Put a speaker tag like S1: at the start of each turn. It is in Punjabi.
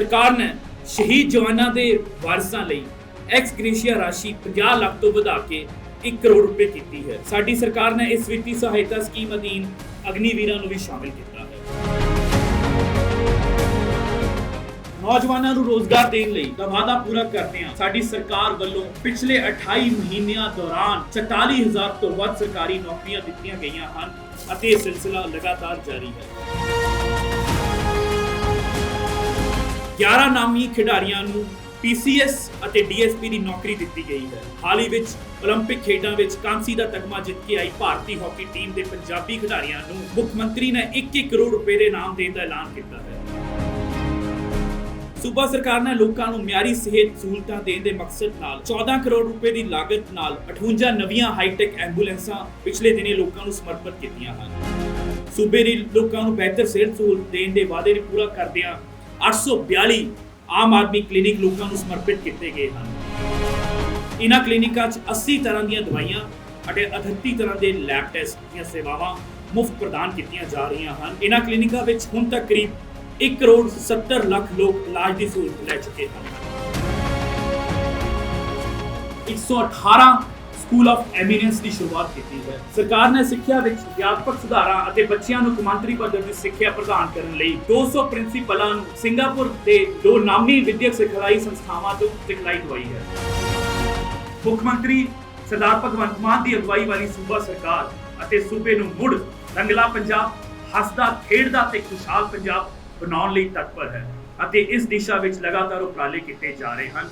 S1: ਸਰਕਾਰ ਨੇ ਸ਼ਹੀਦ ਜਵਾਨਾਂ ਦੇ ਵਾਰਸਾਂ ਲਈ ਐਕਸ ਗ੍ਰੇਸ਼ੀਆ ਰਾਸ਼ੀ 50 ਲੱਖ ਤੋਂ ਵਧਾ ਕੇ 1 ਕਰੋੜ ਰੁਪਏ ਕੀਤੀ ਹੈ। ਸਾਡੀ ਸਰਕਾਰ ਨੇ ਇਸ ਵਿੱਤੀ ਸਹਾਇਤਾ ਸਕੀਮ ਅਧੀਨ ਅਗਨੀਵੀਰਾਂ ਨੂੰ ਵੀ ਸ਼ਾਮਿਲ ਕੀਤਾ ਹੈ। ਨੌਜਵਾਨਾਂ ਨੂੰ ਰੋਜ਼ਗਾਰ ਦੇਣ ਲਈ ਦਾ ਵਾਅਦਾ ਪੂਰਾ ਕਰਦੇ ਹਾਂ। ਸਾਡੀ ਸਰਕਾਰ ਵੱਲੋਂ ਪਿਛਲੇ 28 ਮਹੀਨਿਆਂ ਦੌਰਾਨ 44000 ਤੋਂ ਵੱਧ ਸਰਕਾਰੀ ਨੌਕਰੀਆਂ ਦਿੱਤੀਆਂ ਗਈਆਂ ਹਨ ਅਤੇ ਇਹ ਸਿਲਸਿਲਾ ਲਗਾਤਾਰ ਜਾਰੀ ਹੈ। 11 ਨਾਮੀ ਖਿਡਾਰੀਆਂ ਨੂੰ PCS ਅਤੇ DSP ਦੀ ਨੌਕਰੀ ਦਿੱਤੀ ਗਈ ਹੈ ਹਾਲ ਹੀ ਵਿੱਚ 올림픽 ਖੇਡਾਂ ਵਿੱਚ ਕਾਂਸੀ ਦਾ ਤਗਮਾ ਜਿੱਤ ਕੇ ਆਈ ਭਾਰਤੀ ਹਾਕੀ ਟੀਮ ਦੇ ਪੰਜਾਬੀ ਖਿਡਾਰੀਆਂ ਨੂੰ ਮੁੱਖ ਮੰਤਰੀ ਨੇ 21 ਕਰੋੜ ਰੁਪਏ ਦੇ ਇਨਾਮ ਦੇਣ ਦਾ ਐਲਾਨ ਕੀਤਾ ਹੈ ਸੂਬਾ ਸਰਕਾਰ ਨੇ ਲੋਕਾਂ ਨੂੰ ਮਿਆਰੀ ਸਿਹਤ ਸਹੂਲਤਾਂ ਦੇਣ ਦੇ ਮਕਸਦ ਨਾਲ 14 ਕਰੋੜ ਰੁਪਏ ਦੀ ਲਾਗਤ ਨਾਲ 58 ਨਵੀਆਂ ਹਾਈਟੈਕ ਐਂਬੂਲੈਂਸਾਂ ਪਿਛਲੇ ਦਿਨੀ ਲੋਕਾਂ ਨੂੰ ਸਮਰਪਿਤ ਕੀਤੀਆਂ ਹਨ ਸੂਬੇ ਦੇ ਲੋਕਾਂ ਨੂੰ ਬਿਹਤਰ ਸਿਹਤ ਸਹੂਲਤ ਦੇਣ ਦੇ ਵਾਅਦੇ ਨੂੰ ਪੂਰਾ ਕਰਦਿਆਂ 842 ਆਮ ਆਦਮੀ ਕਲੀਨਿਕ ਲੋਕਾਂ ਨੂੰ ਸਮਰਪਿਤ ਕੀਤੇ ਗਏ ਹਨ। ਇਹਨਾਂ ਕਲੀਨਿਕਾਂ 'ਚ 80 ਤਰ੍ਹਾਂ ਦੀਆਂ ਦਵਾਈਆਂ ਅਤੇ 38 ਤਰ੍ਹਾਂ ਦੇ ਲੈਬ ਟੈਸਟ ਦੀਆਂ ਸੇਵਾਵਾਂ ਮੁਫਤ ਪ੍ਰਦਾਨ ਕੀਤੀਆਂ ਜਾ ਰਹੀਆਂ ਹਨ। ਇਹਨਾਂ ਕਲੀਨਿਕਾਂ ਵਿੱਚ ਹੁਣ ਤੱਕ ਕਰੀਬ 1 ਕਰੋੜ 70 ਲੱਖ ਲੋਕ ਇਲਾਜ ਦੀ ਸਹੂਲਤ ਲੈ ਚੁੱਕੇ ਹਨ। 118 ਸਕੂਲ ਆਫ ਐਮੀਨੈਂਸ ਦੀ ਸ਼ੁਰੂਆਤ ਕੀਤੀ ਹੈ। ਸਰਕਾਰ ਨੇ ਸਿੱਖਿਆ ਵਿੱਚ ਵਿਆਪਕ ਸੁਧਾਰਾਂ ਅਤੇ ਬੱਚਿਆਂ ਨੂੰ ਕਮਾਂਤਰੀ ਪੱਧਰ ਦੀ ਸਿੱਖਿਆ ਪ੍ਰਦਾਨ ਕਰਨ ਲਈ 200 ਪ੍ਰਿੰਸੀਪਲਾਂ ਨੂੰ ਸਿੰਗਾਪੁਰ ਦੇ ਦੋ ਨਾਮੀ ਵਿਦਿਅਕ ਸਿਖਲਾਈ ਸੰਸਥਾਵਾਂ ਤੋਂ ਸਿਖਲਾਈ ਦਵਾਈ ਹੈ। ਮੁੱਖ ਮੰਤਰੀ ਸਰਦਾਰ ਭਗਵੰਤ ਮਾਨ ਦੀ ਅਗਵਾਈ ਵਾਲੀ ਸੂਬਾ ਸਰਕਾਰ ਅਤੇ ਸੂਬੇ ਨੂੰ ਮੁੜ ਰੰਗਲਾ ਪੰਜਾਬ, ਹੱਸਦਾ, ਖੇਡਦਾ ਤੇ ਖੁਸ਼ਹਾਲ ਪੰਜਾਬ ਬਣਾਉਣ ਲਈ ਤਤਪਰ ਹੈ ਅਤੇ ਇਸ ਦਿਸ਼ਾ ਵਿੱਚ ਲਗਾਤਾਰ ਉਪਰਾਲੇ ਕੀਤੇ ਜਾ ਰਹੇ ਹਨ।